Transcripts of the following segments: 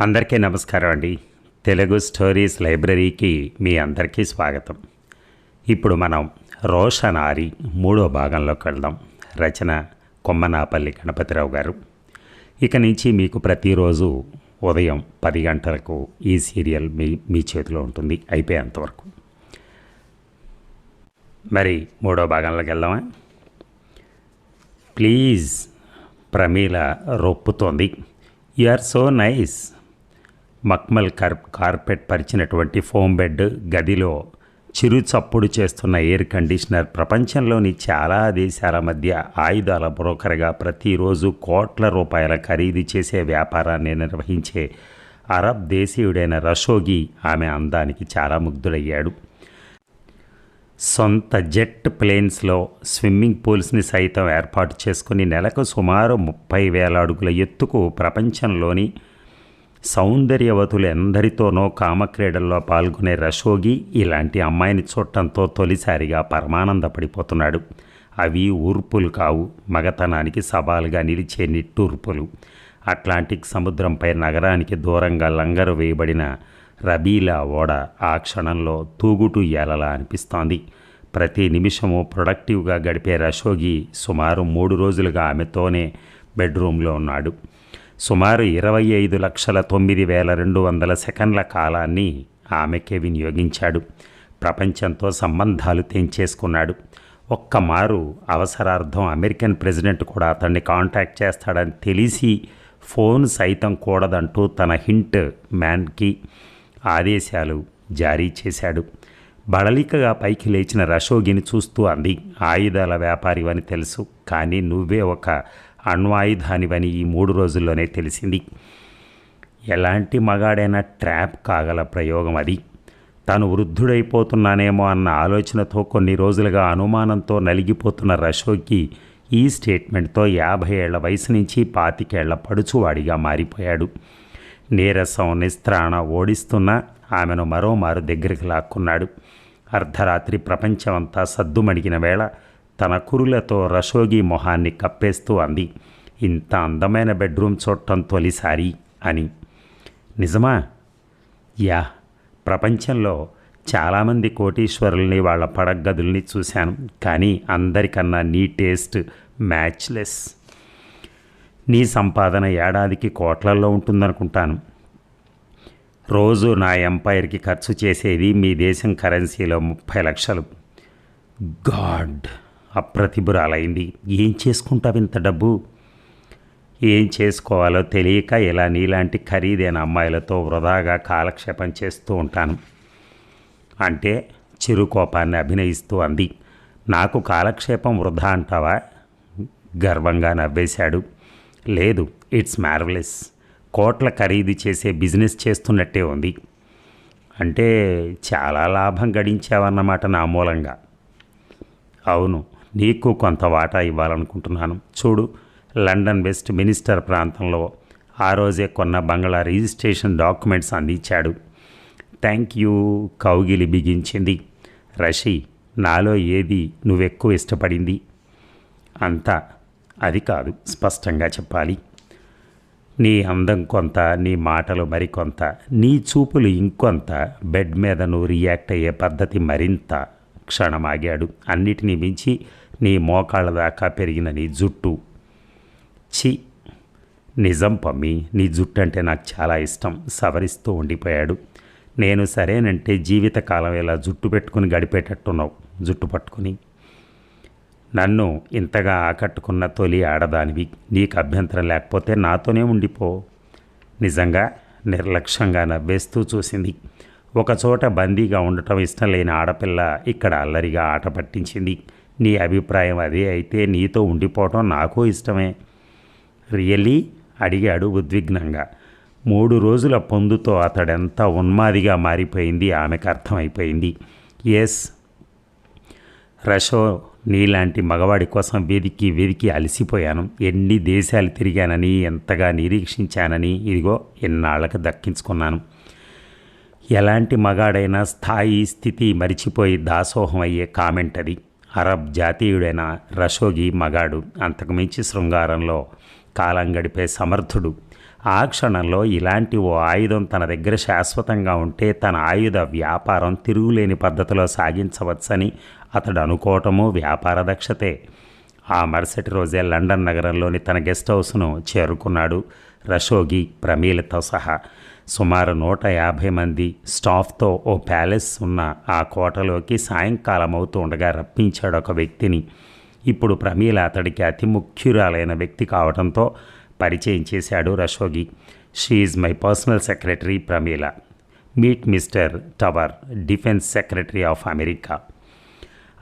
అందరికీ నమస్కారం అండి. తెలుగు స్టోరీస్ లైబ్రరీకి మీ అందరికీ స్వాగతం. ఇప్పుడు మనం రోషనారి మూడో భాగంలోకి వెళ్దాం. రచన కొమ్మనాపల్లి గణపతిరావు గారు. ఇక నుంచి మీకు ప్రతిరోజు ఉదయం పది గంటలకు ఈ సీరియల్ మీ మీ చేతిలో ఉంటుంది. అయిపోయేంతవరకు మరి మూడో భాగంలోకి వెళ్దామా? Please Pramila రొప్పుతోంది. You are so nice. మక్మల్ car carpet పరిచినటువంటి ఫోమ్ బెడ్ గదిలో చిరు చప్పుడు చేస్తున్న ఎయిర్ కండిషనర్ ప్రపంచంలోని చాలా దేశాల మధ్య ఆయుధాల బ్రోకర్గా ప్రతిరోజు కోట్ల రూపాయల ఖరీదు చేసే వ్యాపారాన్ని నిర్వహించే అరబ్ దేశీయుడైన రషోగి ఆమె అందానికి చాలా ముగ్ధుడయ్యాడు. సొంత జెట్ ప్లేన్స్లో స్విమ్మింగ్ పూల్స్ని సైతం ఏర్పాటు చేసుకుని నెలకు సుమారు ముప్పై వేల అడుగుల ఎత్తుకు ప్రపంచంలోని సౌందర్యవతులు ఎందరితోనో కామక్రీడల్లో పాల్గొనే రషోగి ఇలాంటి అమ్మాయిని చూడటంతో తొలిసారిగా పరమానందపడిపోతున్నాడు. అవి ఊర్పులు కావు. మగతనానికి సవాలుగా నిలిచే నిట్టూర్పులు. అట్లాంటిక్ సముద్రంపై నగరానికి దూరంగా లంగరు వేయబడిన రబీలా ఓడ ఆ క్షణంలో తూగుటు ఏలలా అనిపిస్తోంది. ప్రతి నిమిషము ప్రొడక్టివ్గా గడిపే రషోగి సుమారు మూడు రోజులుగా ఆమెతోనే బెడ్రూమ్లో ఉన్నాడు. సుమారు ఇరవై ఐదు లక్షల తొమ్మిది వేల రెండు వందల సెకండ్ల కాలాన్ని ఆమెకే వినియోగించాడు. ప్రపంచంతో సంబంధాలు తెంచేసుకున్నాడు. ఒక్క మారు అవసరార్థం అమెరికన్ ప్రెసిడెంట్ కూడా అతన్ని కాంటాక్ట్ చేస్తాడని తెలిసి ఫోన్ సైతం కూడదంటూ తన హింట్ మ్యాన్కి ఆదేశాలు జారీ చేశాడు. బడలికగా పైకి లేచిన రషోగిని చూస్తూ అంది ఆయుధాల వ్యాపారివని తెలుసు కానీ నువ్వే ఒక అణ్వాయుధానివని ఈ మూడు రోజుల్లోనే తెలిసింది. ఎలాంటి మగాడైనా ట్రాప్ కాగల ప్రయోగం అది. తాను వృద్ధుడైపోతున్నానేమో అన్న ఆలోచనతో కొన్ని రోజులుగా అనుమానంతో నలిగిపోతున్న రషోకి ఈ స్టేట్మెంట్తో యాభై ఏళ్ళ వయసు నుంచి పాతికేళ్ళ పడుచువాడిగా మారిపోయాడు. నీరసం నిస్త్రాణ ఓడిస్తున్న ఆమెను మరోమారు దగ్గరికి లాక్కున్నాడు. అర్ధరాత్రి ప్రపంచమంతా సద్దుమణిగిన వేళ తన కురులతో రషోగి మొహాన్ని కప్పేస్తూ అంది. ఇంత అందమైన బెడ్రూమ్ చూడటం తొలిసారి అని. నిజమా? యా ప్రపంచంలో చాలామంది కోటీశ్వరుల్ని వాళ్ళ పడగదుల్ని చూశాను. కానీ అందరికన్నా నీ టేస్ట్ మ్యాచ్లెస్. నీ సంపాదన ఏడాదికి కోట్లల్లో ఉంటుందనుకుంటాను. రోజు నా ఎంపైర్కి ఖర్చు చేసేది మీ దేశం కరెన్సీలో ముప్పై లక్షలు. గాడ్! అప్రతిభురాలైంది. ఏం చేసుకుంటావు ఇంత డబ్బు? ఏం చేసుకోవాలో తెలియక ఇలా నీలాంటి ఖరీదైన అమ్మాయిలతో వృధాగా కాలక్షేపం చేస్తూ ఉంటాను. అంటే చిరుకోపాన్ని అభినయిస్తూ అంది. నాకు కాలక్షేపం వృధా అంటావా? గర్వంగా నవ్వేశాడు. లేదు ఇట్స్ మ్యార్వలెస్. కోట్ల ఖరీదు చేసే బిజినెస్ చేస్తున్నట్టే ఉంది. అంటే చాలా లాభం గడించావన్నమాట నా మూలంగా. అవును నీకు కొంత వాటా ఇవ్వాలనుకుంటున్నాను. చూడు లండన్ వెస్ట్ మినిస్టర్ ప్రాంతంలో ఆ రోజే కొన్న బంగ్లా రిజిస్ట్రేషన్ డాక్యుమెంట్స్ అందించాడు థ్యాంక్ యూ కౌగిలి బిగించింది. రషి నాలో ఏది నువ్వెక్కువ ఇష్టపడింది? అంతా అది కాదు స్పష్టంగా చెప్పాలి. నీ అందం కొంత నీ మాటలు మరికొంత నీ చూపులు ఇంకొంత బెడ్ మీద నువ్వు రియాక్ట్ అయ్యే పద్ధతి మరింత క్షణమాగాడు. అన్నిటినీ మించి నీ మోకాళ్ళ దాకా పెరిగిన నీ జుట్టు. చి నిజం పమ్మి నీ జుట్టు అంటే నాకు చాలా ఇష్టం. సవరిస్తూ ఉండిపోయాడు. నేను సరేనంటే జీవితకాలం ఇలా జుట్టు పెట్టుకుని గడిపేటట్టున్నావు. జుట్టు పట్టుకుని. నన్ను ఇంతగా ఆకట్టుకున్న తొలి ఆడదానివి. నీకు అభ్యంతరం లేకపోతే నాతోనే ఉండిపో. నిజంగా నిర్లక్ష్యంగా నవ్వేస్తూ చూసింది. ఒకచోట బందీగా ఉండటం ఇష్టం లేని ఆడపిల్ల ఇక్కడ అల్లరిగా ఆట పట్టించింది. నీ అభిప్రాయం అదే అయితే నీతో ఉండిపోవటం నాకు ఇష్టమే. రియలీ? అడిగాడు ఉద్విగ్నంగా. మూడు రోజుల పొందుతో అతడెంత ఉన్మాదిగా మారిపోయింది ఆమెకు అర్థమైపోయింది. ఎస్. రషో నీలాంటి మగవాడి కోసం వెదికి వెదికి అలసిపోయాను. ఎన్ని దేశాలు తిరిగానని ఎంతగా నిరీక్షించానని ఇదిగో ఎన్నాళ్ళకు దక్కించుకున్నాను. ఎలాంటి మగాడైనా స్థాయి స్థితి మరిచిపోయి దాసోహం అయ్యే కామెంట్ అది అరబ్ జాతీయుడైన రషోగి మగాడు అంతకుమించి శృంగారంలో కాలం గడిపే సమర్థుడు. ఆ క్షణంలో ఇలాంటి ఓ ఆయుధం తన దగ్గర శాశ్వతంగా ఉంటే తన ఆయుధ వ్యాపారం తిరుగులేని పద్ధతిలో సాగించవచ్చని అతడు అనుకోవటము వ్యాపార దక్షతే. ఆ మరుసటి రోజే లండన్ నగరంలోని తన గెస్ట్ హౌస్ను చేరుకున్నాడు రషోగి ప్రమీలతో సహా. సుమారు నూట యాభై మంది స్టాఫ్తో ఓ ప్యాలెస్ ఉన్న ఆ కోటలోకి సాయంకాలం అవుతూ ఉండగా రప్పించాడు ఒక వ్యక్తిని. ఇప్పుడు ప్రమీల అతడికి అతి ముఖ్యురాలైన వ్యక్తి కావడంతో పరిచయం చేశాడు రషోగి she my personal secretary Pramila. Meet mister Tower defence secretary of America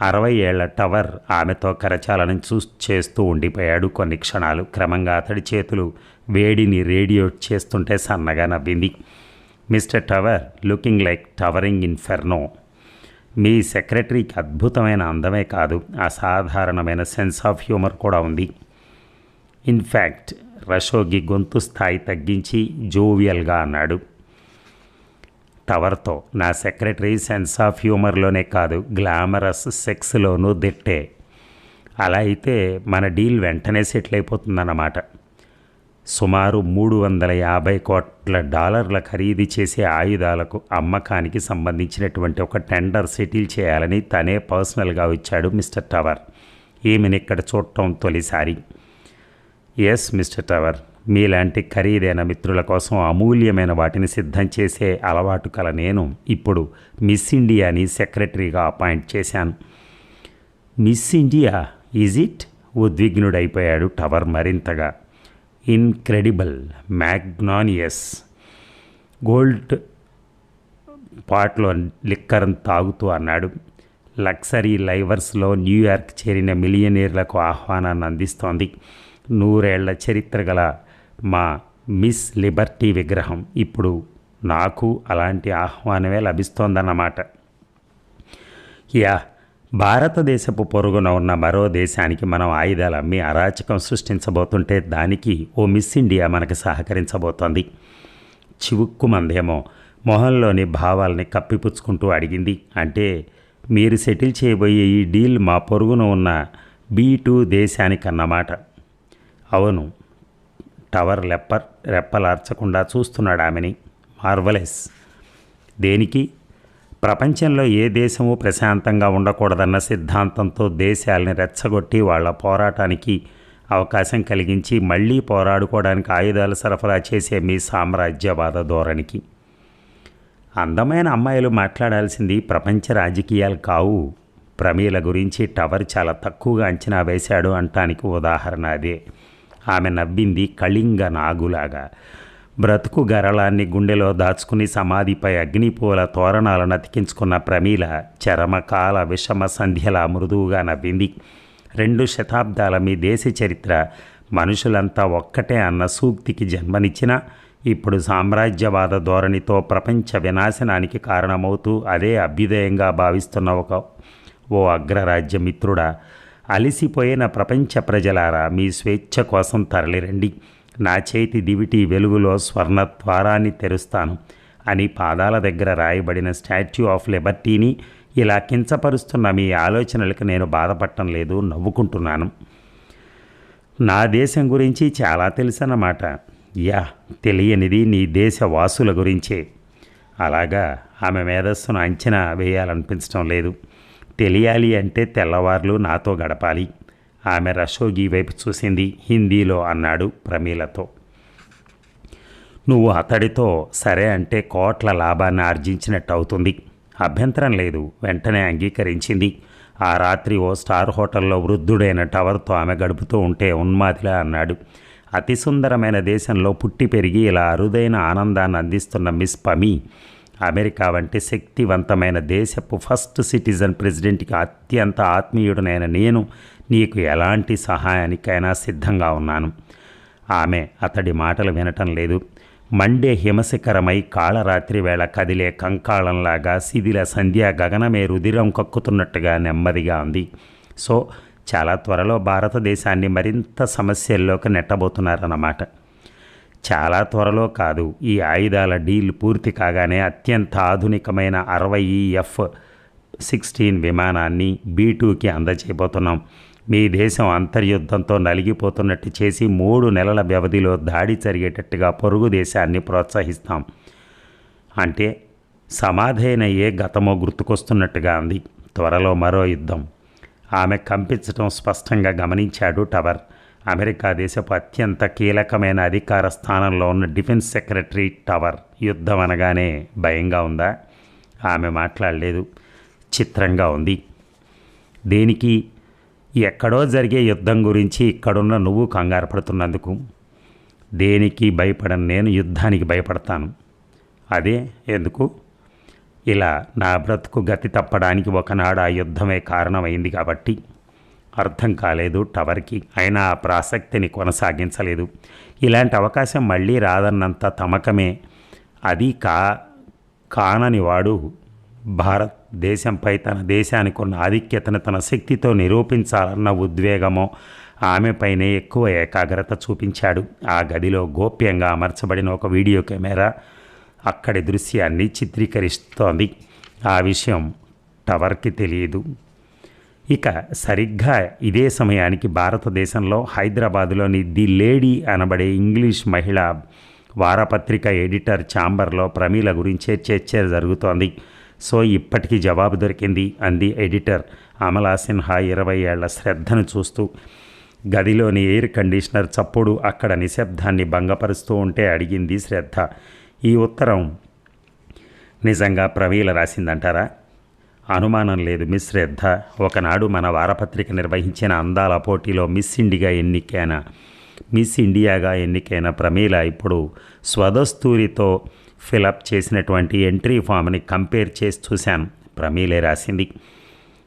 అరవై ఏళ్ళ టవర్ ఆమెతో కరచాలను చూ చేస్తూ ఉండిపోయాడు. కొన్ని క్షణాలు క్రమంగా అతడి చేతులు వేడిని రేడియోట్ చేస్తుంటే సన్నగా నవ్వింది. Mister Tower looking like towering inferno మీ సెక్రటరీకి అద్భుతమైన అందమే కాదు అసాధారణమైన సెన్స్ ఆఫ్ హ్యూమర్ కూడా ఉంది. ఇన్ఫ్యాక్ట్ రషోగి గొంతు స్థాయి తగ్గించి జోవియల్గా అన్నాడు. టవర్తో నా సెక్రటరీ సెన్స్ ఆఫ్ హ్యూమర్లోనే కాదు గ్లామరస్ సెక్స్లోనూ దిట్టే. అలా అయితే మన డీల్ వెంటనే సెటిల్ అయిపోతుందన్నమాట. సుమారు మూడు వందల యాభై కోట్ల డాలర్ల ఖరీదు చేసే ఆయుధాలకు అమ్మకానికి సంబంధించినటువంటి ఒక టెండర్ సెటిల్ చేయాలని తనే పర్సనల్గా వచ్చాడు మిస్టర్ టవర్. ఈమెను ఇక్కడ చూడటం తొలిసారి. Yes mister Tower. మీలాంటి ఖరీదైన మిత్రుల కోసం అమూల్యమైన వాటిని సిద్ధం చేసే అలవాటు కల నేను ఇప్పుడు మిస్ ఇండియాని సెక్రటరీగా అపాయింట్ చేశాను. Miss India is it? ఉద్విగ్నుడైపోయాడు Tower మరింతగా. ఇన్క్రెడిబుల్. మ్యాగ్నానియస్. గోల్డ్ పాట్లో లిక్కర్ తాగుతూ అన్నాడు. లక్సరీ లైవర్స్లో న్యూయార్క్ చేరిన మిలియనీర్లకు ఆహ్వానాన్ని అందిస్తోంది. నూరేళ్ళ చరిత్ర గల మా మిస్ లిబర్టీ విగ్రహం ఇప్పుడు నాకు అలాంటి ఆహ్వానమే లభిస్తోందన్నమాట. యా భారతదేశపు పొరుగున ఉన్న మరో దేశానికి మనం ఆయుధాలు అమ్మి అరాచకం సృష్టించబోతుంటే దానికి ఓ మిస్ ఇండియా మనకు సహకరించబోతోంది. చివుక్కుమందేమో మొహంలోని భావాల్ని కప్పిపుచ్చుకుంటూ అడిగింది. అంటే మీరు సెటిల్ చేయబోయే ఈ డీల్ మా పొరుగున ఉన్న బీ టూ దేశానికన్నమాట. అవును టవర్ లెప్పర్ రెప్పలార్చకుండా చూస్తున్నాడు ఆమెని మార్వలెస్. దేనికి? ప్రపంచంలో ఏ దేశము ప్రశాంతంగా ఉండకూడదన్న సిద్ధాంతంతో దేశాలని రెచ్చగొట్టి వాళ్ళ పోరాటానికి అవకాశం కలిగించి మళ్ళీ పోరాడుకోవడానికి ఆయుధాలు సరఫరా చేసే మీ సామ్రాజ్యవాద ధోరణికి. అందమైన అమ్మాయిలు మాట్లాడాల్సింది ప్రపంచ రాజకీయాలు కావు. ప్రమీల గురించి టవర్ చాలా తక్కువగా అంచనా వేశాడు అంటానికి ఉదాహరణ అదే. ఆమె నవ్వింది కళింగ నాగులాగా. బ్రతుకు గరళాన్ని గుండెలో దాచుకుని సమాధిపై అగ్నిపూల తోరణాలను అతికించుకున్న ప్రమీల చరమకాల విషమ సంధ్యలా మృదువుగా నవ్వింది. రెండు శతాబ్దాల మీ దేశ చరిత్ర మనుషులంతా ఒక్కటే అన్న సూక్తికి జన్మనిచ్చిన ఇప్పుడు సామ్రాజ్యవాద ధోరణితో ప్రపంచ వినాశనానికి కారణమవుతూ అదే అభ్యుదయంగా భావిస్తున్న ఒక ఓ అగ్రరాజ్య మిత్రుడా అలిసిపోయిన ప్రపంచ ప్రజలారా మీ స్వేచ్ఛ కోసం తరలిరండి. నా చేతి దివిటి వెలుగులో స్వర్ణ ద్వారాన్ని తెరుస్తాను అని పాదాల దగ్గర రాయబడిన స్టాచ్యూ ఆఫ్ లిబర్టీని ఇలా కించపరుస్తున్న మీ ఆలోచనలకు నేను బాధపడటం లేదు నవ్వుకుంటున్నాను. నా దేశం గురించి చాలా తెలుసన్నమాట. యా తెలియనిది నీ దేశ వాసుల గురించే. అలాగా ఆమె మేధస్సును అంచనా వేయాలనిపించడం లేదు. తెలియాలి అంటే తెల్లవార్లు నాతో గడపాలి. ఆమె రషోగి వైపు చూసింది హిందీలో అన్నాడు ప్రమీలతో. నువ్వు అతడితో సరే అంటే కోట్ల లాభాన్ని ఆర్జించినట్టు అవుతుంది అభ్యంతరం లేదు. వెంటనే అంగీకరించింది. ఆ రాత్రి ఓ స్టార్ హోటల్లో వృద్ధుడైన టవర్తో ఆమె గడుపుతూ ఉంటే ఉన్మాదిలా అన్నాడు. అతి సుందరమైన దేశంలో పుట్టి పెరిగి ఇలా అరుదైన ఆనందాన్ని అందిస్తున్న మిస్ పమి అమెరికా వంటి శక్తివంతమైన దేశపు ఫస్ట్ సిటిజన్ ప్రెసిడెంట్కి అత్యంత ఆత్మీయుడనైన నేను నీకు ఎలాంటి సహాయానికైనా సిద్ధంగా ఉన్నాను. ఆమె అతడి మాటలు వినటం లేదు. మండే హిమశిఖరమై కాళరాత్రి వేళ కదిలే కంకాళంలాగా శిథిల సంధ్య గగనమే రుధిరం కక్కుతున్నట్టుగా నెమ్మదిగా ఉంది. సో చాలా త్వరలో భారతదేశాన్ని మరింత సమస్యల్లోకి నెట్టబోతున్నారన్నమాట. చాలా త్వరలో కాదు ఈ ఆయుధాల డీల్ పూర్తి కాగానే అత్యంత ఆధునికమైన అరవై ఎఫ్ సిక్స్టీన్ విమానాన్ని బీ టూకి అందజేయబోతున్నాం. మీ దేశం అంతర్యుద్ధంతో నలిగిపోతున్నట్టు చేసి మూడు నెలల వ్యవధిలో దాడి జరిగేటట్టుగా పొరుగు దేశాన్ని ప్రోత్సహిస్తాం. అంటే సమాధైనయ్యే గతమో గుర్తుకొస్తున్నట్టుగా ఉంది త్వరలో మరో యుద్ధం. ఆమె కంపించడం స్పష్టంగా గమనించాడు టవర్. అమెరికా దేశపు అత్యంత కీలకమైన అధికార స్థానంలో ఉన్న డిఫెన్స్ సెక్రటరీ టవర్. యుద్ధం అనగానే భయంగా ఉందా? ఆమె మాట్లాడలేదు. చిత్రంగా ఉంది. దేనికి ఎక్కడో జరిగే యుద్ధం గురించి ఇక్కడున్న నువ్వు కంగారు పడుతున్నందుకు. దేనికి భయపడను? నేను యుద్ధానికి భయపడతాను. అదే ఎందుకు? ఇలా నా బ్రతుకు గతి తప్పడానికి ఒకనాడు ఆ యుద్ధమే కారణమైంది కాబట్టి. అర్థం కాలేదు టవర్కి. అయినా ఆ ప్రాసక్తిని కొనసాగించలేదు. ఇలాంటి అవకాశం మళ్ళీ రాదన్నంత తమకమే. అది కా కానని భారత్ భారతదేశంపై తన దేశానికి ఉన్న ఆధిక్యతను తన శక్తితో నిరూపించాలన్న ఉద్వేగమో ఆమెపైనే ఎక్కువ ఏకాగ్రత చూపించాడు. ఆ గదిలో గోప్యంగా అమర్చబడిన ఒక వీడియో కెమెరా అక్కడి దృశ్యాన్ని చిత్రీకరిస్తోంది. ఆ విషయం టవర్కి తెలియదు. ఇక సరిగ్గా ఇదే సమయానికి భారతదేశంలో హైదరాబాదులోని ది లేడీ అనబడే ఇంగ్లీష్ మహిళ వారపత్రిక ఎడిటర్ ఛాంబర్లో ప్రమీల గురించే చర్చ జరుగుతోంది. సో ఇప్పటికీ జవాబు దొరికింది అంది ఎడిటర్ అమలా సిన్హా ఇరవై ఏళ్ళ శ్రద్ధను చూస్తూ. గదిలోని ఎయిర్ కండిషనర్ చప్పుడు అక్కడ నిశ్శబ్దాన్ని భంగపరుస్తూ ఉంటే అడిగింది శ్రద్ధ. ఈ ఉత్తరం నిజంగా ప్రవీల రాసిందంటారా? అనుమానం లేదు మిస్ శ్రద్ధ. ఒకనాడు మన వారపత్రిక నిర్వహించిన అందాల పోటీలో మిస్ ఇండియా ఎన్నికైన మిస్ ఇండియాగా ఎన్నికైన ప్రమీల ఇప్పుడు స్వదస్తూరితో ఫిలప్ చేసినటువంటి ఎంట్రీ ఫామ్ని కంపేర్ చేసి చూశాను. ప్రమీలే రాసింది.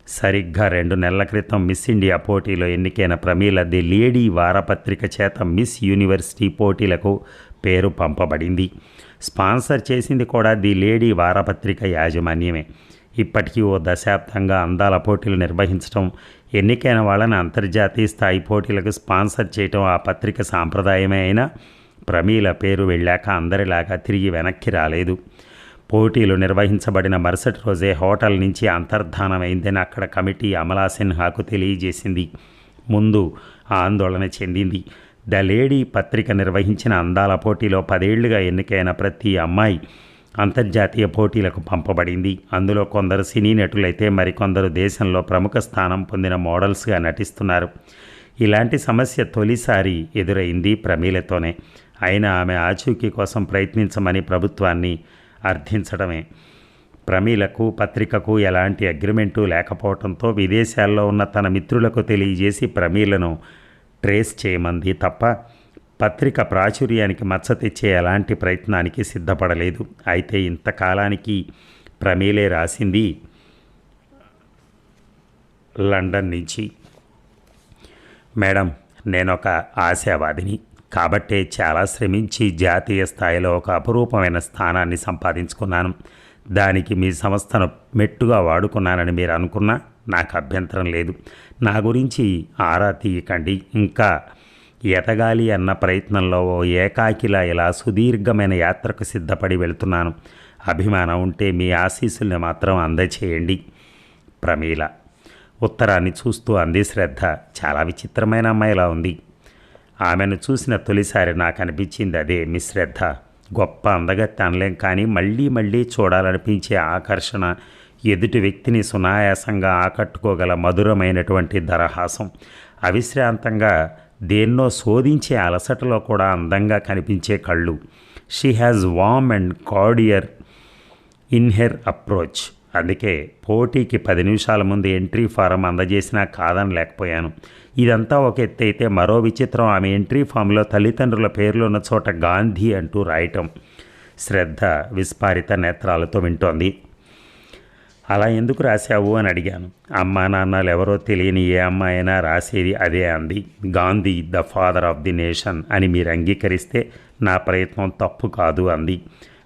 సరిగ్గా రెండు నెలల క్రితం మిస్ ఇండియా పోటీలో ఎన్నికైన ప్రమీల ది లేడీ వారపత్రిక చేత మిస్ యూనివర్సిటీ పోటీలకు పేరు పంపబడింది. స్పాన్సర్ చేసింది కూడా ది లేడీ వారపత్రిక యాజమాన్యమే. ఇప్పటికీ ఓ దశాబ్దంగా అందాల పోటీలు నిర్వహించడం ఎన్నికైన వాళ్ళని అంతర్జాతీయ స్థాయి పోటీలకు స్పాన్సర్ చేయటం ఆ పత్రిక సాంప్రదాయమే అయినా ప్రమీల పేరు వెళ్ళాక అందరిలాగా తిరిగి వెనక్కి రాలేదు. పోటీలు నిర్వహించబడిన మరుసటి రోజే హోటల్ నుంచి అంతర్ధానమైందని అక్కడ కమిటీ అమలా సిన్హాకు తెలియజేసింది. ముందు ఆందోళన చెందింది. ద లేడీ పత్రిక నిర్వహించిన అందాల పోటీలో పదేళ్ళుగా ఎన్నికైన ప్రతి అమ్మాయి అంతర్జాతీయ పోటీలకు పంపబడింది. అందులో కొందరు సినీ నటులైతే మరికొందరు దేశంలో ప్రముఖ స్థానం పొందిన మోడల్స్గా నటిస్తున్నారు. ఇలాంటి సమస్య తొలిసారి ఎదురైంది ప్రమీలతోనే. అయినా ఆమె ఆచూకీ కోసం ప్రయత్నించమని ప్రభుత్వాన్ని అర్థించడమే. ప్రమీలకు పత్రికకు ఎలాంటి అగ్రిమెంటు లేకపోవడంతో విదేశాల్లో ఉన్న తన మిత్రులకు తెలియజేసి ప్రమీలను ట్రేస్ చేయమంది తప్ప పత్రిక ప్రాచుర్యానికి మచ్చ తెచ్చే ఎలాంటి ప్రయత్నానికి సిద్ధపడలేదు. అయితే ఇంతకాలానికి ప్రమీలే రాసింది లండన్ నుంచి. మేడం నేను ఒక ఆశావాదిని. కాబట్టే చాలా శ్రమించి జాతీయ స్థాయిలో ఒక అపురూపమైన స్థానాన్ని సంపాదించుకున్నాను. దానికి మీ సంస్థను మెట్టుగా వాడుకున్నానని మీరు అనుకున్నా నాకు అభ్యంతరం లేదు. నా గురించి ఆరా తీయకండి. ఇంకా ఎతగాలి అన్న ప్రయత్నంలో ఓ ఏకాకిలా ఇలా సుదీర్ఘమైన యాత్రకు సిద్ధపడి వెళ్తున్నాను. అభిమానం ఉంటే మీ ఆశీస్సుల్ని మాత్రం అందచేయండి. ప్రమీల. ఉత్తరాన్ని చూస్తూ అంది శ్రద్ధ. చాలా విచిత్రమైన అమ్మాయిలా ఉంది. ఆమెను చూసిన తొలిసారి నాకు అనిపించింది అదే మీ శ్రద్ధ. గొప్ప అందగత్తి అనలేం కానీ మళ్ళీ మళ్ళీ చూడాలనిపించే ఆకర్షణ ఎదుటి వ్యక్తిని సునాయాసంగా ఆకట్టుకోగల మధురమైనటువంటి దరహాసం అవిశ్రాంతంగా దేన్నో శోధించే అలసటలో కూడా అందంగా కనిపించే కళ్ళు. She has warm and cordial in her approach అందుకే పోటీకి పది నిమిషాల ముందు ఎంట్రీ ఫారం అందజేసినా కాదని లేకపోయాను. ఇదంతా ఒక ఎత్తు అయితే మరో విచిత్రం. ఆమె ఎంట్రీ ఫామ్లో తల్లిదండ్రుల పేర్లు ఉన్న చోట గాంధీ అంటూ రాయటం శ్రద్ధ విస్పారిత నేత్రాలతో వింటోంది. అలా ఎందుకు రాశావు? అని అడిగాను. అమ్మా నాన్నలు ఎవరో తెలియని ఏ అమ్మాయినా రాసేది అదే అంది. Gandhi the father of the nation అని మీరు అంగీకరిస్తే నా ప్రయత్నం తప్పు కాదు అంది.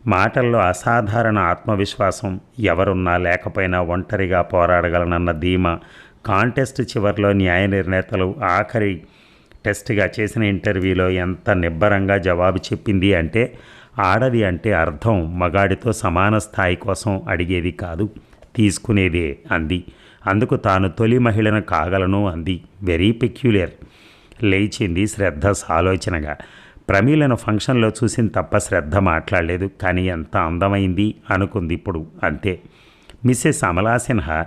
మాటల్లో అసాధారణ ఆత్మవిశ్వాసం ఎవరున్నా లేకపోయినా ఒంటరిగా పోరాడగలనన్న ధీమా. కాంటెస్ట్ చివరిలో న్యాయ నిర్ణేతలు ఆఖరి టెస్ట్గా చేసిన ఇంటర్వ్యూలో ఎంత నిబ్బరంగా జవాబు చెప్పింది అంటే ఆడది అంటే అర్థం మగాడితో సమాన స్థాయి కోసం అడిగేది కాదు తీసుకునేదే అంది. అందుకు తాను తొలి మహిళను కాగలను అంది. వెరీ పెక్యులియర్ లేచింది శ్రద్ధ సాలోచనగా. ప్రమీలను ఫంక్షన్లో చూసిన తప్ప శ్రద్ధ మాట్లాడలేదు. కానీ ఎంత అందమైంది అనుకుంది ఇప్పుడు. అంతే. మిస్సెస్ అమలా సిన్హా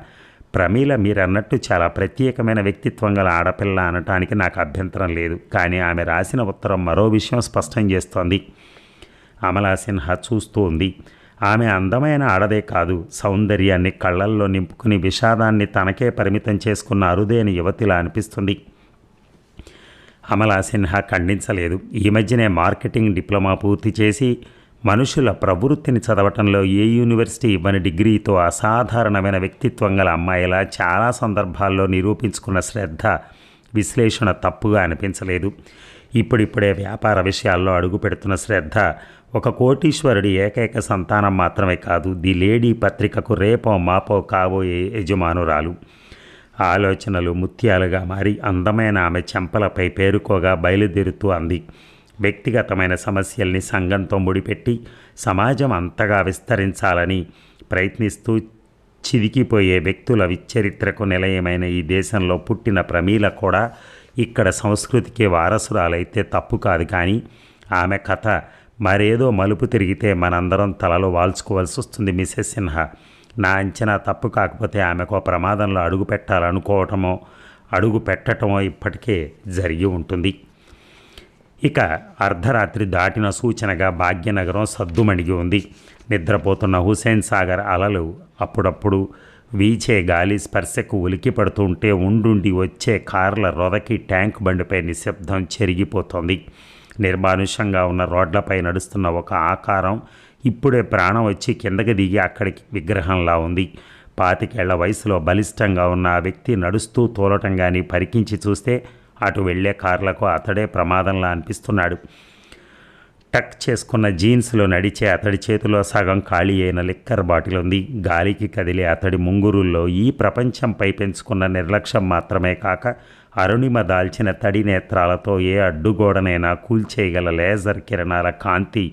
ప్రమీల మీరన్నట్టు చాలా ప్రత్యేకమైన వ్యక్తిత్వం గల ఆడపిల్ల అనటానికి నాకు అభ్యంతరం లేదు. కానీ ఆమె రాసిన ఉత్తరం మరో విషయం స్పష్టం చేస్తోంది. అమలా సిన్హా చూస్తూ ఉంది ఆమె అందమైన ఆడదే కాదు సౌందర్యాన్ని కళ్ళల్లో నింపుకుని విషాదాన్ని తనకే పరిమితం చేసుకున్న అరుదైన యువతిలా అనిపిస్తుంది. అమలా సిన్హా ఖండించలేదు. ఈ మధ్యనే మార్కెటింగ్ డిప్లొమా పూర్తి చేసి మనుషుల ప్రవృత్తిని చదవటంలో ఏ యూనివర్సిటీ ఇవ్వని డిగ్రీతో అసాధారణమైన వ్యక్తిత్వం గల అమ్మాయిలా చాలా సందర్భాల్లో నిరూపించుకున్న శ్రద్ధ విశ్లేషణ తప్పుగా అనిపించలేదు. ఇప్పుడిప్పుడే వ్యాపార విషయాల్లో అడుగు పెడుతున్న శ్రద్ధ ఒక కోటీశ్వరుడి ఏకైక సంతానం మాత్రమే కాదు ది లేడీ పత్రికకు రేపో మాపో కాబోయే యజమానురాలు. ఆలోచనలు ముత్యాలుగా మారి అందమైన ఆమె చెంపలపై పేరుకోగా బయలుదేరుతూ అంది. వ్యక్తిగతమైన సమస్యల్ని సంఘంతో ముడిపెట్టి సమాజం అంతగా విస్తరించాలని ప్రయత్నిస్తూ చిదికిపోయే వ్యక్తుల విచరిత్రకు నిలయమైన ఈ దేశంలో పుట్టిన ప్రమీల కూడా ఇక్కడ సంస్కృతికి వారసురాలైతే తప్పు కాదు కానీ ఆమె కథ మరేదో మలుపు తిరిగితే మనందరం తలలో వాల్చుకోవాల్సి వస్తుంది మిసెస్ సిన్హా. నా అంచనా తప్పు కాకపోతే ఆమెకు ప్రమాదంలో అడుగు పెట్టాలనుకోవటమో అడుగు పెట్టటమో ఇప్పటికే జరిగి ఉంటుంది. ఇక అర్ధరాత్రి దాటిన సూచనగా భాగ్యనగరం సద్దుమణిగి ఉంది. నిద్రపోతున్న హుసేన్ సాగర్ అలలు అప్పుడప్పుడు వీచే గాలి స్పర్శకు ఉలికి పడుతుంటే ఉండుండి వచ్చే కార్ల రొదకి ట్యాంక్ బండిపై నిశ్శబ్దం చెరిగిపోతోంది. నిర్మానుషంగా ఉన్న రోడ్లపై నడుస్తున్న ఒక ఆకారం ఇప్పుడే ప్రాణం వచ్చి కిందకి దిగి అక్కడికి విగ్రహంలా ఉంది. పాతికేళ్ళ వయసులో బలిష్టంగా ఉన్న ఆ వ్యక్తి నడుస్తూ తోలటం కానీ పరికించి చూస్తే అటు వెళ్ళే కార్లకు అతడే ప్రమాదంలా అనిపిస్తున్నాడు. టక్ చేసుకున్న జీన్స్లో నడిచే అతడి చేతిలో సగం ఖాళీ అయిన లిక్కర్ బాటిల్ ఉంది. గాలికి కదిలే అతడి ముంగురుల్లో ఈ ప్రపంచంపై పెంచుకున్న నిర్లక్ష్యం మాత్రమే కాక అరుణిమ దాల్చిన తడి నేత్రాలతో ఏ అడ్డుగోడనైనా కూల్చేయగల లేజర్ కిరణాల కాంతి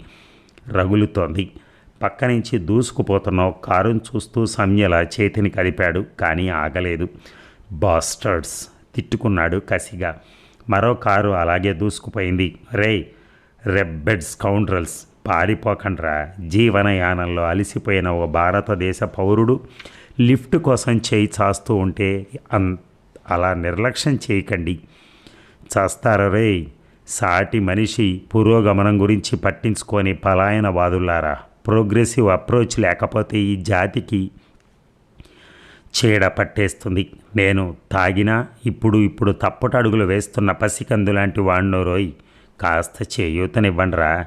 రగులుతోంది. పక్క నుంచి దూసుకుపోతున్న కారును చూస్తూ సంయల చేతిని కదిపాడు కానీ ఆగలేదు. బాస్టర్డ్స్! తిట్టుకున్నాడు కసిగా. మరో కారు అలాగే దూసుకుపోయింది. రే రెబ్బెడ్ స్కౌండ్రల్స్! పారిపోకండ్రా! జీవనయానంలో అలసిపోయిన ఓ భారతదేశ పౌరుడు లిఫ్ట్ కోసం చేయి చాస్తూ ఉంటే అన్ అలా నిర్లక్ష్యం చేయకండి. చేస్తారా రే సాటి మనిషి పురోగమనం గురించి పట్టించుకొని పలాయనవాదులారా. ప్రోగ్రెసివ్ అప్రోచ్ లేకపోతే ఈ జాతికి చీడ పట్టేస్తుంది. నేను తాగినా ఇప్పుడు ఇప్పుడు తప్పటడుగులు వేస్తున్న పసికందు లాంటి వాణ్ణో రోయ్ కాస్త చేయూతనివ్వండిరా.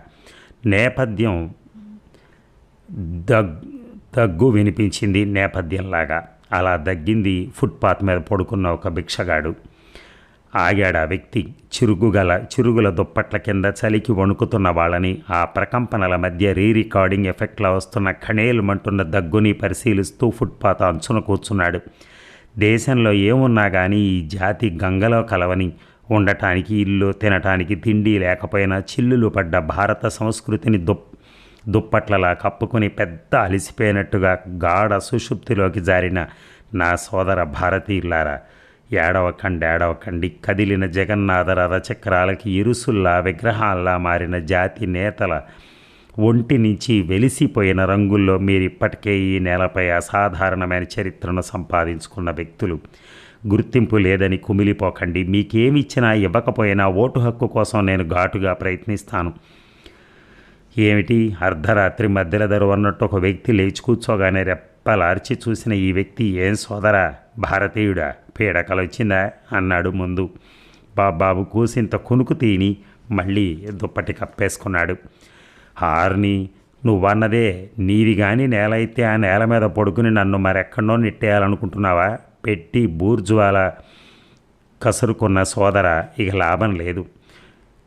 నేపథ్యం దగ్ దగ్గు వినిపించింది నేపథ్యంలాగా. అలా దగ్గింది ఫుట్పాత్ మీద పడుకున్న ఒక భిక్షగాడు. ఆగాడు ఆ వ్యక్తి. చిరుగుగల చిరుగుల దుప్పట్ల కింద చలికి వణుకుతున్న వాళ్ళని ఆ ప్రకంపనల మధ్య రీ రికార్డింగ్ ఎఫెక్ట్లో వస్తున్న ఖణేలుమంటున్న దగ్గుని పరిశీలిస్తూ ఫుట్పాత్ అంచున కూర్చున్నాడు. దేశంలో ఏమున్నా కానీ ఈ జాతి గంగలో కలవని ఉండటానికి ఇల్లు తినటానికి తిండి లేకపోయినా చిల్లులు పడ్డ భారత సంస్కృతిని దుప్ దుప్పట్లలా కప్పుకుని పెద్ద అలిసిపోయినట్టుగా గాఢ సుషుప్తిలోకి జారిన నా సోదర భారతీయులారా ఏడవకండి ఏడవకండి. కదిలిన జగన్నాథ రథచక్రాలకి ఇరుసుల్లా విగ్రహాల్లా మారిన జాతి నేతల ఒంటి నుంచి వెలిసిపోయిన రంగుల్లో మీరు ఇప్పటికే ఈ నేలపై అసాధారణమైన చరిత్రను సంపాదించుకున్న వ్యక్తులు. గుర్తింపు లేదని కుమిలిపోకండి. మీకేమిచ్చినా ఇవ్వకపోయినా ఓటు హక్కు కోసం నేను ఘాటుగా ప్రయత్నిస్తాను. ఏమిటి? అర్ధరాత్రి మధ్యలో దరువన్నట్టు ఒక వ్యక్తి లేచి కూర్చోగానే రెప్పలార్చి చూసిన ఈ వ్యక్తి ఏం సోదరా? భారతీయుడా? పీడకలు వచ్చిందా అన్నాడు ముందు. బాబాబు కూసింత కునుకు తీని మళ్ళీ దుప్పటి కప్పేసుకున్నాడు. హార్ని నువ్వన్నదే నీది కానీ నేల అయితే ఆ నేల మీద పడుకుని నన్ను మరెక్కడో నెట్టేయాలనుకుంటున్నావా? పెట్టి బూర్జువాల కసురుకున్న సోదర ఇక లాభం లేదు.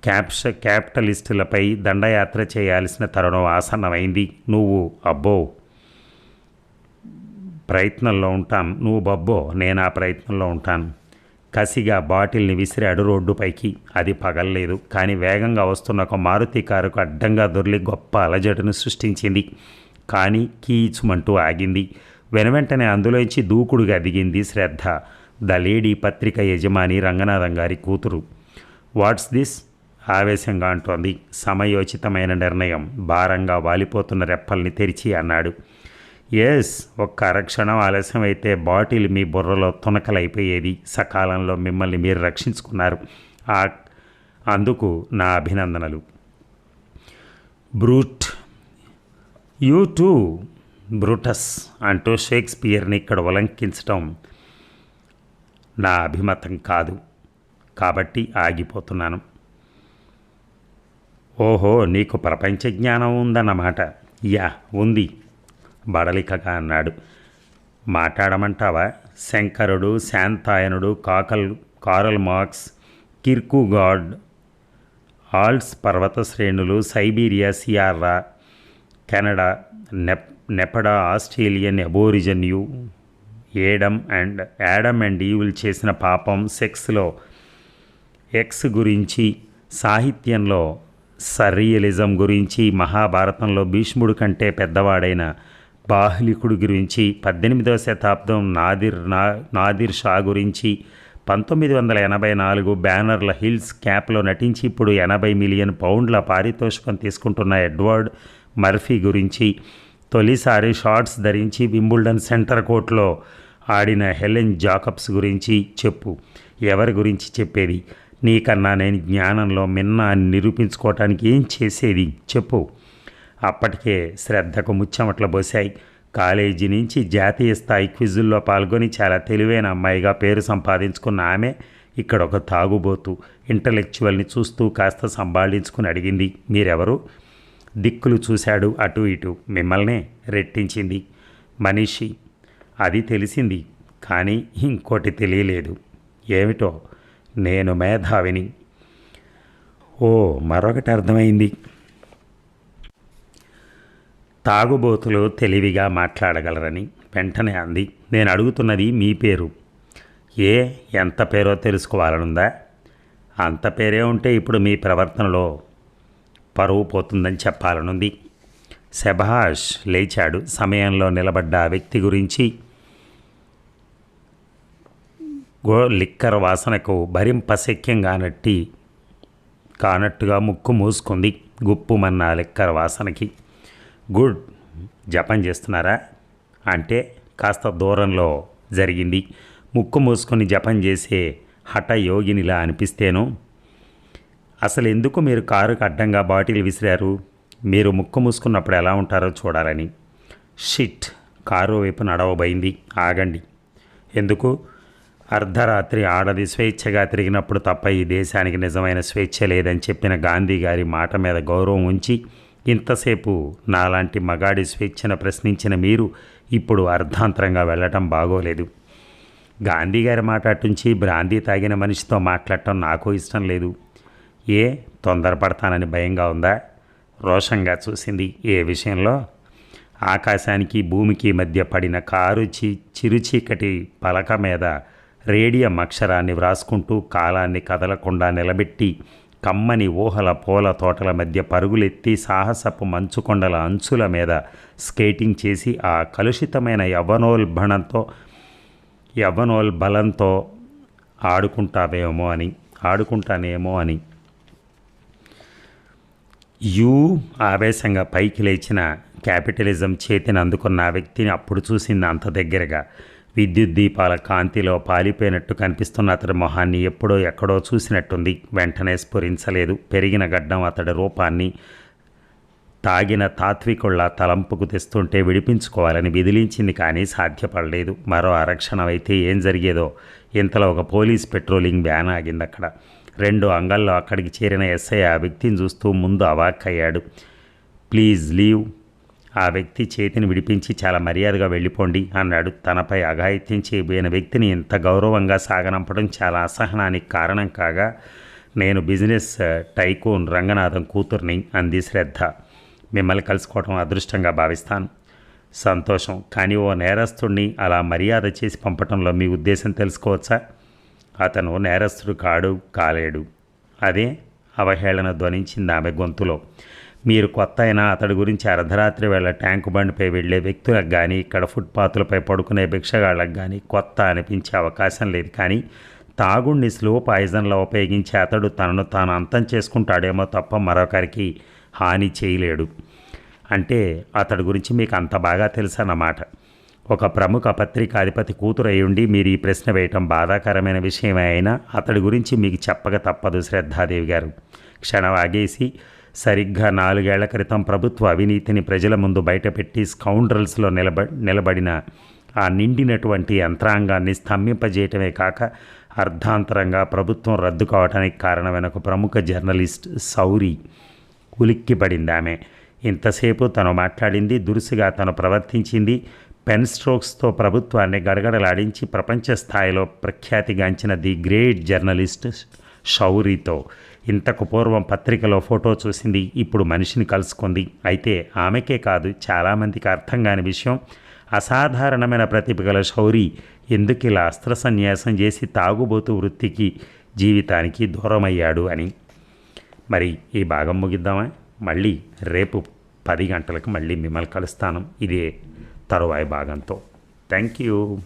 క్యాప్ష క్యాపిటలిస్టులపై దండయాత్ర చేయాల్సిన తరుణం ఆసన్నమైంది. నువ్వు అబ్బో! ప్రయత్నంలో ఉంటాను నువ్వు బబ్బో నేను ఆ ప్రయత్నంలో ఉంటాను. కసిగా బాటిల్ని విసిరాడు రోడ్డుపైకి అది పగల్లేదు. కానీ వేగంగా వస్తున్న ఒక మారుతి కారుకు అడ్డంగా దొర్లి గొప్ప అలజడును సృష్టించింది. కానీ కీచుమంటూ ఆగింది. వెనవెంటనే అందులోంచి దూకుడుగా దిగింది శ్రద్ధ. ద లేడీ పత్రిక యజమాని రంగనాథం గారి కూతురు. What's this? ఆవేశంగా అంటోంది. సమయోచితమైన నిర్ణయం. భారంగా వాలిపోతున్న రెప్పల్ని తెరిచి అన్నాడు. ఎస్ ఒక్క అరక్షణం ఆలస్యం అయితే బాటిల్ మీ బుర్రలో తునకలైపోయేది. సకాలంలో మిమ్మల్ని మీరు రక్షించుకున్నారు. ఆ అందుకు నా అభినందనలు. బ్రూట్ యూ టూ బ్రూటస్ అంటూ షేక్స్పియర్ని ఇక్కడ ఉలంకించటం నా అభిమతం కాదు. కాబట్టి ఆగిపోతున్నాను. ఓహో నీకు ప్రపంచ జ్ఞానం ఉందన్నమాట. యా ఉంది. బడలికగా అన్నాడు. మాట్లాడమంటావా? శంకరుడు శాంతాయనుడు కాకల్ కారల్ మార్క్స్ కిర్కుగాడ్ ఆల్స్ పర్వత శ్రేణులు Siberia Sierra Canada నెప్ Nevada Australian aborigine Adam and Adam and evil చేసిన పాపం సెక్స్లో ఎక్స్ గురించి సాహిత్యంలో సర్రియలిజం గురించి మహాభారతంలో భీష్ముడు కంటే పెద్దవాడైన బాహ్లికుడు గురించి పద్దెనిమిదవ శతాబ్దం నాదిర్ నా నాదిర్ షా గురించి పంతొమ్మిది వందల ఎనభై నాలుగు బ్యానర్ల హిల్స్ క్యాప్లో నటించి ఇప్పుడు ఎనభై మిలియన్ పౌండ్ల పారితోషికం తీసుకుంటున్న ఎడ్వర్డ్ మర్ఫీ గురించి తొలిసారి షార్ట్స్ ధరించి వింబుల్డన్ సెంటర్ కోర్టులో ఆడిన హెలెన్ జాకబ్స్ గురించి చెప్పు. ఎవరి గురించి చెప్పేది? నీకన్నా నేను జ్ఞానంలో మిన్న నిరూపించుకోవటానికి ఏం చేసేది? చెప్పు. అప్పటికే శ్రద్ధకు ముచ్చమట్లు పోశాయి కాలేజీ నుంచి జాతీయ స్థాయి క్విజుల్లో పాల్గొని చాలా తెలివైన అమ్మాయిగా పేరు సంపాదించుకున్న ఆమె ఇక్కడ ఒక తాగుబోతు ఇంటలెక్చువల్ని చూస్తూ కాస్త సంభాళించుకుని అడిగింది మీరెవరు? దిక్కులు చూశాడు అటు ఇటు మిమ్మల్నే రెట్టించింది మనిషి. అది తెలిసింది కానీ ఇంకోటి తెలియలేదు. ఏమిటో? నేను మేధావిని. ఓ మరొకటి అర్థమైంది. తాగుబోతులు తెలివిగా మాట్లాడగలరని వెంటనే అంది. నేను అడుగుతున్నది మీ పేరు. ఏ ఎంత పేరో తెలుసుకోవాలనుందా? అంత పేరే ఉంటే ఇప్పుడు మీ ప్రవర్తనలో పరువు పోతుందని చెప్పాలనుంది. శభాష్ లేచాడు. సమయంలో నిలబడ్డ వ్యక్తి గురించి గో లిక్కర్ వాసనకు భరింపశక్యం కానట్టి కానట్టుగా ముక్కు మూసుకుంది. గుప్పుమన్న లిక్కర్ వాసనకి గుడ్. జపం చేస్తున్నారా? అంటే కాస్త దూరంలో జరిగింది. ముక్కు మూసుకొని జపం చేసే హఠ యోగినిలా అనిపిస్తేను. అసలు ఎందుకు మీరు కారుకు అడ్డంగా బాటిల్ విసిరారు? మీరు ముక్కు మూసుకున్నప్పుడు ఎలా ఉంటారో చూడాలని. షిట్. కారు వైపు నడవబోయింది. ఆగండి. ఎందుకు? అర్ధరాత్రి ఆడది స్వేచ్ఛగా తిరిగినప్పుడు తప్ప ఈ దేశానికి నిజమైన స్వేచ్ఛ లేదని చెప్పిన గాంధీ గారి మాట మీద గౌరవం ఉంచి ఇంతసేపు నాలాంటి మగాడి స్వేచ్ఛను ప్రశ్నించిన మీరు ఇప్పుడు అర్ధాంతరంగా వెళ్ళటం బాగోలేదు. గాంధీ గారి మాట అటుంచి బ్రాందీ తాగిన మనిషితో మాట్లాడటం నాకు ఇష్టం లేదు. ఏ తొందరపడతానని భయంగా ఉందా? రోషంగా చూసింది ఏ విషయంలో? ఆకాశానికి భూమికి మధ్య పడిన కారు చి చిరుచీకటి పలక మీద రేడియం అక్షరాన్ని వ్రాసుకుంటూ కాలాన్ని కదలకుండా నిలబెట్టి కమ్మని ఊహల పూల తోటల మధ్య పరుగులెత్తి సాహసపు మంచుకొండల అంచుల మీద స్కేటింగ్ చేసి ఆ కలుషితమైన యవ్వనోల్బణంతో యవ్వనోల్బలంతో ఆడుకుంటావేమో అని ఆడుకుంటానేమో అని. యూ ఆవేశంగా పైకి లేచిన క్యాపిటలిజం చేతిని అందుకున్న వ్యక్తిని అప్పుడు చూసింది అంత దగ్గరగా. విద్యుత్ దీపాల కాంతిలో పాలిపోయినట్టు కనిపిస్తున్న అతడి మొహాన్ని ఎప్పుడో ఎక్కడో చూసినట్టుంది. వెంటనే స్ఫురించలేదు. పెరిగిన గడ్డం అతడి రూపాన్ని తాగిన తాత్వికుళ్ళ తలంపుకు తెస్తుంటే విడిపించుకోవాలని విదిలించింది కానీ సాధ్యపడలేదు. మరో అరక్షణమైతే ఏం జరిగేదో? ఇంతలో ఒక పోలీస్ పెట్రోలింగ్ వ్యాన్ ఆగింది అక్కడ రెండు అంగల్లో అక్కడికి చేరిన ఎస్ఐ ఆ వ్యక్తిని చూస్తూ ముందు అవాక్కయ్యాడు. Please leave. ఆ వ్యక్తి చేతిని విడిపించి చాలా మర్యాదగా వెళ్ళిపోండి అన్నాడు. తనపై అఘాయిత్యం చేయబోయిన వ్యక్తిని ఇంత గౌరవంగా సాగనంపడం చాలా అసహనానికి కారణం కాగా నేను బిజినెస్ టైకూన్ రంగనాథం కూతుర్ని అంది శ్రద్ధ. మిమ్మల్ని కలుసుకోవడం అదృష్టంగా భావిస్తాను. సంతోషం. కానీ ఓ నేరస్తుడిని అలా మర్యాద చేసి పంపటంలో మీ ఉద్దేశం తెలుసుకోవచ్చా? అతను నేరస్తుడు కాడు కాలేడు. అదే అవహేళన ధ్వనించింది ఆమె గొంతులో. మీరు కొత్త అయినా అతడి గురించి అర్ధరాత్రి వేళ ట్యాంకు బండిపై వెళ్ళే వ్యక్తులకు కానీ ఇక్కడ ఫుట్పాత్లపై పడుకునే భిక్షగాళ్ళకు కానీ కొత్త అనిపించే అవకాశం లేదు. కానీ తాగుడిని స్లో పాయిజన్లో ఉపయోగించి అతడు తనను తాను అంతం చేసుకుంటాడేమో తప్ప మరొకరికి హాని చేయలేడు. అంటే అతడి గురించి మీకు అంత బాగా తెలుసన్నమాట. ఒక ప్రముఖ పత్రికాధిపతి కూతురు అయ్యుండి మీరు ఈ ప్రశ్న వేయటం బాధాకరమైన విషయమే అయినా అతడి గురించి మీకు చెప్పక తప్పదు శ్రద్ధాదేవి గారు. క్షణం ఆగేసి సరిగ్గా నాలుగేళ్ళ క్రితం ప్రభుత్వ అవినీతిని ప్రజల ముందు బయటపెట్టి స్కౌండ్రల్స్లో నిలబ నిలబడిన ఆ నిండినటువంటి యంత్రాంగాన్ని స్తంభింపజేయటమే కాక అర్ధాంతరంగా ప్రభుత్వం రద్దు కావడానికి కారణమైన ఒక ప్రముఖ జర్నలిస్ట్ సౌరి ఉలిక్కిపడింది ఆమె. ఇంతసేపు తను మాట్లాడింది దురుసుగా తను ప్రవర్తించింది పెన్ స్ట్రోక్స్తో ప్రభుత్వాన్ని గడగడలాడించి ప్రపంచ స్థాయిలో ప్రఖ్యాతిగాంచిన ది గ్రేట్ జర్నలిస్ట్ షౌరితో ఇంతకు పూర్వం పత్రికలో ఫోటో చూసింది ఇప్పుడు మనిషిని కలుసుకుంది. అయితే ఆమెకే కాదు చాలామందికి అర్థం కాని విషయం. అసాధారణమైన ప్రతిభ గల శౌరి ఎందుకు ఇలా అస్త్ర సన్యాసం చేసి తాగుబోతు వృత్తికి జీవితానికి దూరమయ్యాడు అని. మరి ఈ భాగం ముగిద్దామా? మళ్ళీ రేపు పది గంటలకు మళ్ళీ మిమ్మల్ని కలుస్తాను. ఇదే తరువాయి భాగంతో. Thank you.